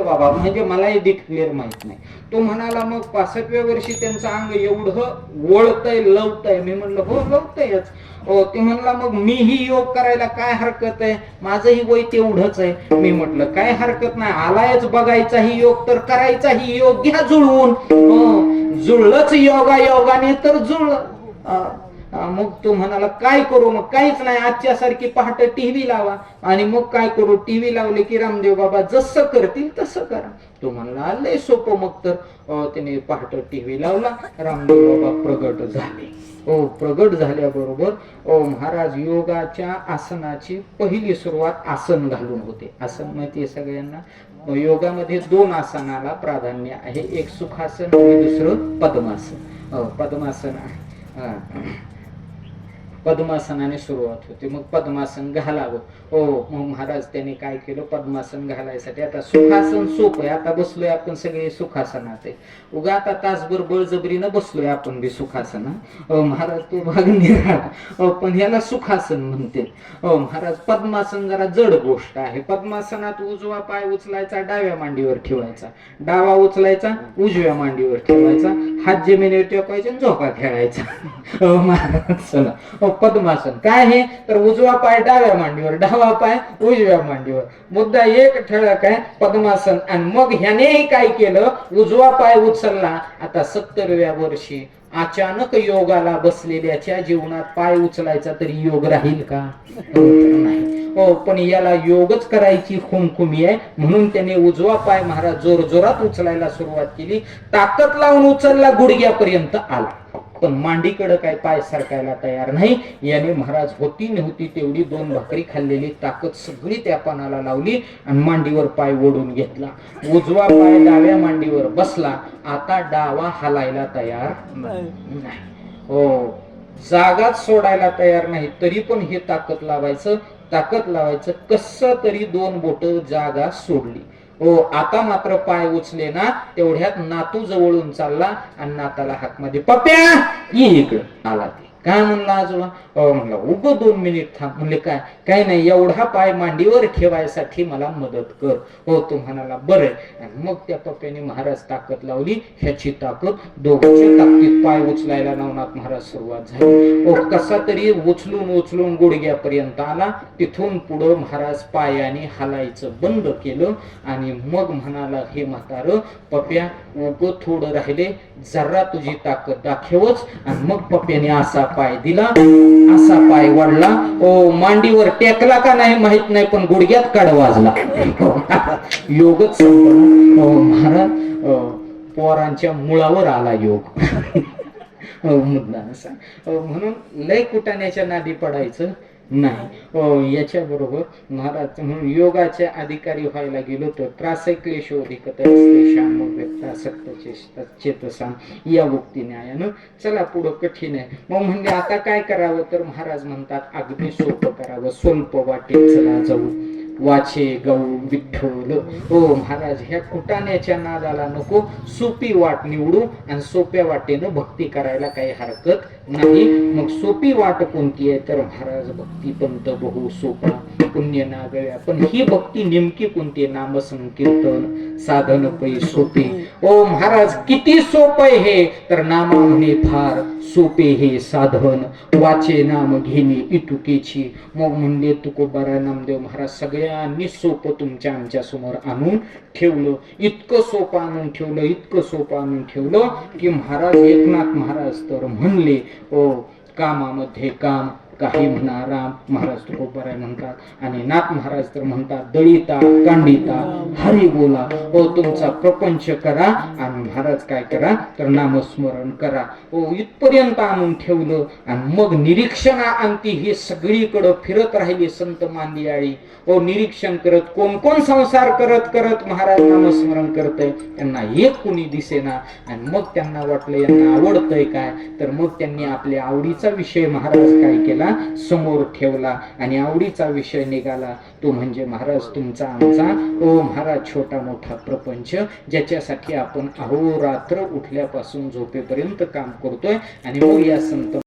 नसतं बाबा? म्हणजे मलाही दिक क्लिअर माहीत नाही. तो म्हणाला मग पासष्टव्या वर्षी त्यांचं अंग एवढं वळतय लवतय. मी म्हणलं हो लवतयच. हो ते म्हणला मग मीही योग करायला काय हरकत आहे? माझंही वय तेवढंच आहे. मी म्हटलं काय हरकत नाही. आलायच बघायचाही योग तर करायचाही योग. घ्या जुळवून. जुळलंच योगा योगाने तर जुळ मग तो म्हणाला काय करू मग? काहीच नाही. आजच्या सारखी पहाटे टीव्ही लावा. आणि मग काय करू? टीव्ही लावले की रामदेव बाबा जसं करतील तसं करा. तो म्हणला लय सोपं मग तर. त्याने पहाटे टीव्ही लावला. रामदेव बाबा प्रगट झाले. ओ प्रगट झाल्याबरोबर ओ महाराज योगाच्या आसनाची पहिली सुरुवात आसन घालून होते. आसन माहितीये सगळ्यांना? योगामध्ये दोन आसनाला प्राधान्य आहे. एक सुखासन आणि दुसरं पद्मासन. पद्मासन आहे. पद्मासनाने सुरुवात होते. मग पद्मासन घालावं. हो मग महाराज त्यांनी काय केलं? पद्मासन घालायसाठी आता सुखासन सोप आहे. आता बसलोय आपण सगळे सुखासनात आहे. उगा आता तासभर बळजबरीनं बसलोय आपण बी सुखासन महाराज तो भाग निघाला पण ह्याला सुखासन म्हणते. ओ महाराज पद्मासन जरा जड गोष्ट आहे. पद्मासनात उजवा पाय उचलायचा डाव्या मांडीवर ठेवायचा. डावा उचलायचा उजव्या मांडीवर ठेवायचा. हात जमिनीवर टेकवायचे आणि झोका खेळायचा. हो महाराज चला. पद्मासन. काय हे? तर उजवा पाय डाव्या मांडीवर डावा पाय उजव्या मांडीवर. मुद्दा एक ठळक आहे पद्मासन. आणि मग ह्यानेही काय केलं? उजवा पाय उचलला. आता सत्तरव्या वर्षी अचानक योगाला बसलेल्याच्या जीवनात पाय उचलायचा तरी योग राहील का? हो, हो पण याला योगच करायची खुमखुमी आहे. म्हणून त्याने उजवा पाय महाराज जोर जोरात उचलायला सुरुवात केली. ताकद लावून उचलला गुडघ्यापर्यंत आला. पण मांडीकडं काय पाय सरकायला तयार नाही. याने महाराज होती नव्हती तेवढी दोन भाकरी खाल्लेली ताकद सगळी त्या पानाला लावली आणि मांडीवर पाय ओढून घेतला. उजवा पाय डाव्या मांडीवर बसला. आता डावा हालायला तयार नाही. हो. जागाच सोडायला तयार नाही. तरी पण हे ताकद लावायचं. ताकद लावायचं. कस तरी दोन बोट जागा सोडली. हो आता मात्र पाय उचले ना तेवढ्यात नातू जवळून चालला आणि नाताला हातमध्ये पप्या पप्प्या इकडं. आला ते. काय म्हणला आजोबा? बाबा म्हणला उग दोन मिनिट थांब. म्हणले काय काय नाही एवढा पाय मांडीवर ठेवायसाठी मला मदत कर. हो तो म्हणाला बरं आणि मग त्या पप्प्याने महाराज ताकद लावली ह्याची ताकद दोघांच्या ताकदीत पाय उचलायला नवनाथ महाराज सुरुवात झाली. ओ कसा तरी उचलून उचलून गुडघ्यापर्यंत आला. तिथून पुढं महाराज पायाने हालायचं बंद केलं आणि मग म्हणाला हे म्हातार पप्या उग थोडं राहिले जरा तुझी ताकद दाखवच. आणि मग पप्याने असा पाय दिला असा पाय वाढला. ओ मांडीवर टेकला का नाही माहीत नाही पण गुडघ्यात काढ वाजला. योगच महाराज पोरांच्या मुळावर आला योग. हो, मुद्दा असा. म्हणून लय कुटाण्याच्या नादी पडायचं. नाही. हो, याच्या बरोबर महाराज म्हणून योगाचे अधिकारी व्हायला गेलो तर त्रासै क्लेशोधिकत चेतसा या मुक्ती न्यायानं चला पुढं कठीण आहे. मग म्हणजे आता काय करावं? तर महाराज म्हणतात अगदी सोपं करावं. स्वल्प वाटेत चला जाऊ. वाचे गौ विठ्ठल. हो महाराज ह्या कुटाण्याच्या नादाला नको. सोपी वाट निवडू आणि सोप्या वाटेनं भक्ती करायला काही हरकत नाही मग सोपी वाट कोणती आहे? तर महाराज भक्ती पंत बहु सोपा पुण्य नागव्या पण ही भक्ती नेमकी कोणती आहे? नामसंकीर्तन साधन पै सोपे. ओ महाराज किती सोप हे? तर नामा म्हणे फार सोपे हे साधन. वाचे नाम घेणे इटुकेची मग म्हणले तुकोबारा नामदेव महाराज सगळ्यांनी सोपं तुमच्या आमच्यासमोर आणून ठेवलं. इतकं सोपं आणून ठेवलं इतकं सोपं आणून ठेवलं की महाराज एकनाथ महाराज तर म्हणले ओ कामामध्ये काम काही म्हणा राम महाराज तुकोबाराय म्हणतात. आणि नाथ महाराज तर म्हणतात दळिता कांडिता हरी बोला. ओ तुमचा प्रपंच करा आणि महाराज काय करा? तर नामस्मरण करा. ओ इथपर्यंत आणून ठेवलं आणि मग निरीक्षणा अंती हे सगळीकडं फिरत राहिली संत मांदियाळी. ओ निरीक्षण करत कोण कोण संसार करत करत महाराज नामस्मरण करतय? त्यांना एक कुणी दिसेना. आणि मग त्यांना वाटलं यांना आवडतंय काय? तर मग त्यांनी आपल्या आवडीचा विषय महाराज काय केला? समोर ठेवला आणि आवडीचा विषय निघाला. तो म्हणजे महाराज तुमचा आमचा ओ महाराज छोटा मोठा प्रपंच ज्याच्यासाठी आपण अहोरात्र उठल्यापासून झोपेपर्यंत काम करतोय आणि मग या संत